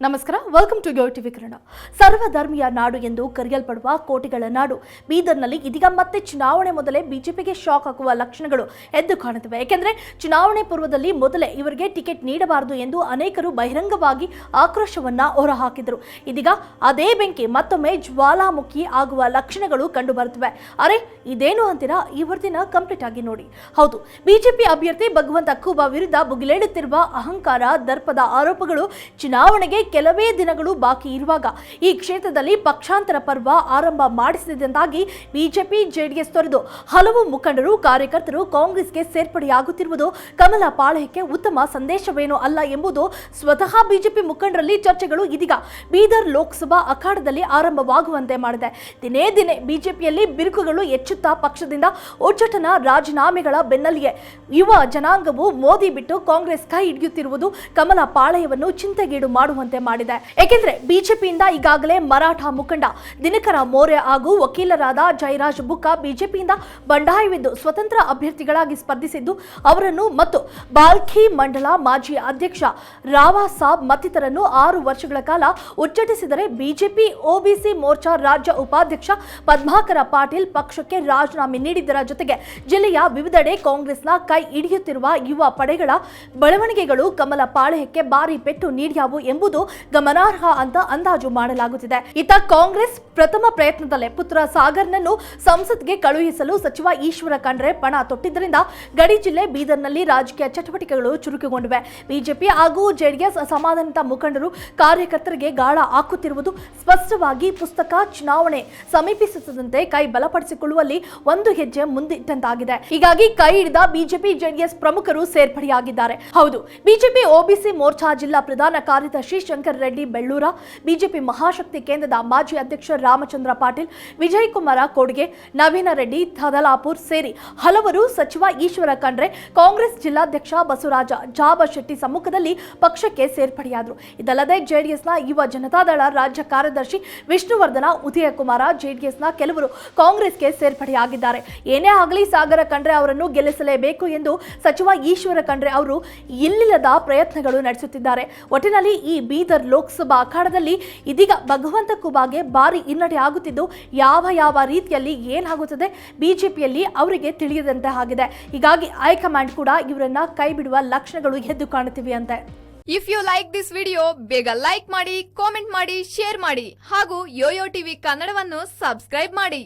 ನಮಸ್ಕಾರ welcome to Go TV Kannada. ಸರ್ವಧರ್ಮೀಯ ನಾಡು ಎಂದು ಕರೆಯಲ್ಪಡುವ ಕೋಟೆಗಳ ನಾಡು. ಬೀದರ್ನಲ್ಲಿ ಇದೀಗ ಮತ್ತೆ ಚುನಾವಣೆ ಮೊದಲೇ ಬಿಜೆಪಿಗೆ ಶಾಕ್ ಹಾಕುವ ಲಕ್ಷಣಗಳು ಎದ್ದು ಕಾಣುತ್ತಿವೆ. ಏಕೆಂದರೆ, ಚುನಾವಣೆ ಪೂರ್ವದಲ್ಲಿ ಮೊದಲೇ ಇವರಿಗೆ ಟಿಕೆಟ್ ನೀಡಬಾರದು ಎಂದು ಅನೇಕರು ಬಹಿರಂಗವಾಗಿ ಆಕ್ರೋಶವನ್ನ ಹೊರಹಾಕಿದರು. ಇದೀಗ ಅದೇ ಬೆಂಕಿ, ಮತ್ತೊಮ್ಮೆ ಜ್ವಾಲಾಮುಖಿ ಆಗುವ ಲಕ್ಷಣಗಳು ಕಂಡುಬರುತ್ತವೆ. ಅರೆ, ಇದೇನು ಅಂತೀರಾ? ಈ ವರದಿನ ಕಂಪ್ಲೀಟ್ ಆಗಿ ನೋಡಿ. ಹೌದು, ಬಿಜೆಪಿ ಅಭ್ಯರ್ಥಿ ಭಗವಂತ ಖೂಬಾ ವಿರುದ್ಧ ಬುಗಿಲೇಳುತ್ತಿರುವ ಅಹಂಕಾರ, ದರ್ಪದ ಆರೋಪಗಳು ಚುನಾವಣೆಗೆ ಕೆಲವೇ ದಿನಗಳು ಬಾಕಿ ಇರುವಾಗ ಈ ಕ್ಷೇತ್ರದಲ್ಲಿ ಪಕ್ಷಾಂತರ ಪರ್ವ ಆರಂಭ ಮಾಡಿಸಿದಂತಾಗಿ ಬಿಜೆಪಿ ಜೆಡಿಎಸ್ ತೊರೆದು ಹಲವು ಮುಖಂಡರು, ಕಾರ್ಯಕರ್ತರು ಕಾಂಗ್ರೆಸ್ಗೆ ಸೇರ್ಪಡೆಯಾಗುತ್ತಿರುವುದು ಕಮಲ ಪಾಳಯಕ್ಕೆ ಉತ್ತಮ ಸಂದೇಶವೇನೂ ಅಲ್ಲ ಎಂಬುದು ಸ್ವತಃ ಬಿಜೆಪಿ ಮುಖಂಡರಲ್ಲಿ ಚರ್ಚೆಗಳು ಇದೀಗ. ಬೀದರ್ ಲೋಕಸಭಾ ಅಖಾಡದಲ್ಲಿ ಆರಂಭವಾಗುವಂತೆ ಮಾಡಿದೆ. ದಿನೇ ದಿನೇ ಬಿಜೆಪಿಯಲ್ಲಿ ಬಿರುಕುಗಳು ಹೆಚ್ಚುತ್ತಾ ಪಕ್ಷದಿಂದ ಉಚ್ಚಟನ ರಾಜೀನಾಮೆಗಳ ಬೆನ್ನಲ್ಲಿಯೇ ಯುವ ಜನಾಂಗವು ಮೋದಿ ಬಿಟ್ಟು ಕಾಂಗ್ರೆಸ್ ಕೈ ಹಿಡಿಯುತ್ತಿರುವುದು ಕಮಲ ಪಾಳಯವನ್ನು ಚಿಂತೆಗೀಡು ಮಾಡುವಂತೆ ಮಾಡಿದೆ. ಏಕೆಂದ್ರೆ ಬಿಜೆಪಿಯಿಂದ ಈಗಾಗಲೇ ಮರಾಠ ಮುಖಂಡ ದಿನಕರ ಮೋರೆ ಹಾಗೂ ವಕೀಲರಾದ ಜಯರಾಜ್ ಬುಕ್ಕ ಬಿಜೆಪಿಯಿಂದ ಬಂಡಾಯವಿದ್ದು ಸ್ವತಂತ್ರ ಅಭ್ಯರ್ಥಿಗಳಾಗಿ ಸ್ಪರ್ಧಿಸಿದ್ದು ಅವರನ್ನು ಮತ್ತು ಬಾಲ್ಖಿ ಮಂಡಲ ಮಾಜಿ ಅಧ್ಯಕ್ಷ ರಾವಾ ಸಾಬ್ ಮತ್ತಿತರನ್ನು ಆರು ವರ್ಷಗಳ ಕಾಲ ಉಚ್ಚಟಿಸಿದರೆ ಬಿಜೆಪಿ ಒಬಿಸಿ ಮೋರ್ಚಾ ರಾಜ್ಯ ಉಪಾಧ್ಯಕ್ಷ ಪದ್ಮಾಕರ ಪಾಟೀಲ್ ಪಕ್ಷಕ್ಕೆ ರಾಜೀನಾಮೆ ನೀಡಿದ್ದರ ಜೊತೆಗೆ ಜಿಲ್ಲೆಯ ವಿವಿಧೆಡೆ ಕಾಂಗ್ರೆಸ್ನ ಕೈ ಹಿಡಿಯುತ್ತಿರುವ ಯುವ ಪಡೆಗಳ ಬೆಳವಣಿಗೆಗಳು ಕಮಲ ಪಾಳೆಯಕ್ಕೆ ಭಾರಿ ಪೆಟ್ಟು ನೀಡ್ಯಾವು ಎಂಬುದು ಗಮನಾರ್ಹ ಅಂತ ಅಂದಾಜು ಮಾಡಲಾಗುತ್ತಿದೆ. ಇತ್ತ ಕಾಂಗ್ರೆಸ್ ಪ್ರಥಮ ಪ್ರಯತ್ನದಲ್ಲೇ ಪುತ್ರ ಸಾಗರ್ನನ್ನು ಸಂಸತ್ಗೆ ಕಳುಹಿಸಲು ಸಚಿವ ಈಶ್ವರ ಖಂಡ್ರೆ ಪಣ ತೊಟ್ಟಿದ್ದರಿಂದ ಗಡಿ ಜಿಲ್ಲೆ ಬೀದರ್ನಲ್ಲಿ ರಾಜಕೀಯ ಚಟುವಟಿಕೆಗಳು ಚುರುಕುಗೊಂಡಿವೆ. ಬಿಜೆಪಿ ಹಾಗೂ ಜೆಡಿಎಸ್ ಅಸಮಾಧಾನಿತ ಮುಖಂಡರು ಕಾರ್ಯಕರ್ತರಿಗೆ ಗಾಳ ಹಾಕುತ್ತಿರುವುದು ಸ್ಪಷ್ಟವಾಗಿ ಪುಸ್ತಕ ಚುನಾವಣೆ ಸಮೀಪಿಸುತ್ತಿದ್ದಂತೆ ಕೈ ಬಲಪಡಿಸಿಕೊಳ್ಳುವಲ್ಲಿ ಒಂದು ಹೆಜ್ಜೆ ಮುಂದಿಟ್ಟಂತಾಗಿದೆ. ಹೀಗಾಗಿ ಕೈ ಹಿಡಿದ ಬಿಜೆಪಿ, ಜೆಡಿಎಸ್ ಪ್ರಮುಖರು ಸೇರ್ಪಡೆಯಾಗಿದ್ದಾರೆ. ಹೌದು, ಬಿಜೆಪಿ ಒಬಿಸಿ ಮೋರ್ಚಾ ಜಿಲ್ಲಾ ಪ್ರಧಾನ ಕಾರ್ಯದರ್ಶಿ ಶಂಕರ್ ರೆಡ್ಡಿ, ಬೆಳ್ಳೂರ. ಬಿಜೆಪಿ ಮಹಾಶಕ್ತಿ ಕೇಂದ್ರದ ಮಾಜಿ ಅಧ್ಯಕ್ಷ ರಾಮಚಂದ್ರ ಪಾಟೀಲ್ ವಿಜಯ್ ಕುಮಾರ ಕೋಡ್ಗೆ, ನವೀನ ರೆಡ್ಡಿ, ಥದಲಾಪುರ್ ಸೇರಿ ಹಲವರು ಸಚಿವ ಈಶ್ವರ ಖಂಡ್ರೆ, ಕಾಂಗ್ರೆಸ್ ಜಿಲ್ಲಾಧ್ಯಕ್ಷ ಬಸವರಾಜ ಜಾಬ ಶೆಟ್ಟಿ ಸಮ್ಮುಖದಲ್ಲಿ ಪಕ್ಷಕ್ಕೆ ಸೇರ್ಪಡೆಯಾದರು. ಇದಲ್ಲದೆ ಜೆಡಿಎಸ್ನ ಯುವ ಜನತಾದಳ ರಾಜ್ಯ ಕಾರ್ಯದರ್ಶಿ ವಿಷ್ಣುವರ್ಧನ, ಉದಯಕುಮಾರ ಜೆಡಿಎಸ್ನ ಕೆಲವರು ಕಾಂಗ್ರೆಸ್ಗೆ ಸೇರ್ಪಡೆಯಾಗಿದ್ದಾರೆ. ಏನೇ ಆಗಲಿ ಸಾಗರ ಖಂಡ್ರೆ ಅವರನ್ನು ಗೆಲ್ಲಿಸಲೇಬೇಕು ಎಂದು ಸಚಿವ ಈಶ್ವರ ಖಂಡ್ರೆ ಅವರು ಇಲ್ಲಿಲ್ಲದ ಪ್ರಯತ್ನಗಳು ನಡೆಸುತ್ತಿದ್ದಾರೆ. ಒಟ್ಟಿನಲ್ಲಿ ಈ ಬೀದರ್ ಲೋಕಸಭಾ ಅಖಾಡದಲ್ಲಿ ಇದೀಗ ಭಗವಂತ ಕುಬಾಗೆ ಭಾರಿ ಹಿನ್ನಡೆ ಆಗುತ್ತಿದ್ದು, ಯಾವ ಯಾವ ರೀತಿಯಲ್ಲಿ ಏನಾಗುತ್ತದೆ ಬಿಜೆಪಿಯಲ್ಲಿ ಅವರಿಗೆ ತಿಳಿಯದಂತೆ ಆಗಿದೆ. ಹೀಗಾಗಿ ಹೈಕಮಾಂಡ್ ಕೂಡ ಇವರನ್ನ ಕೈ ಬಿಡುವ ಲಕ್ಷಣಗಳು ಎದ್ದು ಕಾಣುತ್ತಿವೆ ಅಂತೆ. If you like this video ಬೇಗ ಲೈಕ್ ಮಾಡಿ ಕಾಮೆಂಟ್ ಮಾಡಿ ಶೇರ್ ಮಾಡಿ ಹಾಗೂ ಯೋಯೋ ಟಿವಿ ಕನ್ನಡವನ್ನು ಸಬ್ಸ್ಕ್ರೈಬ್ ಮಾಡಿ.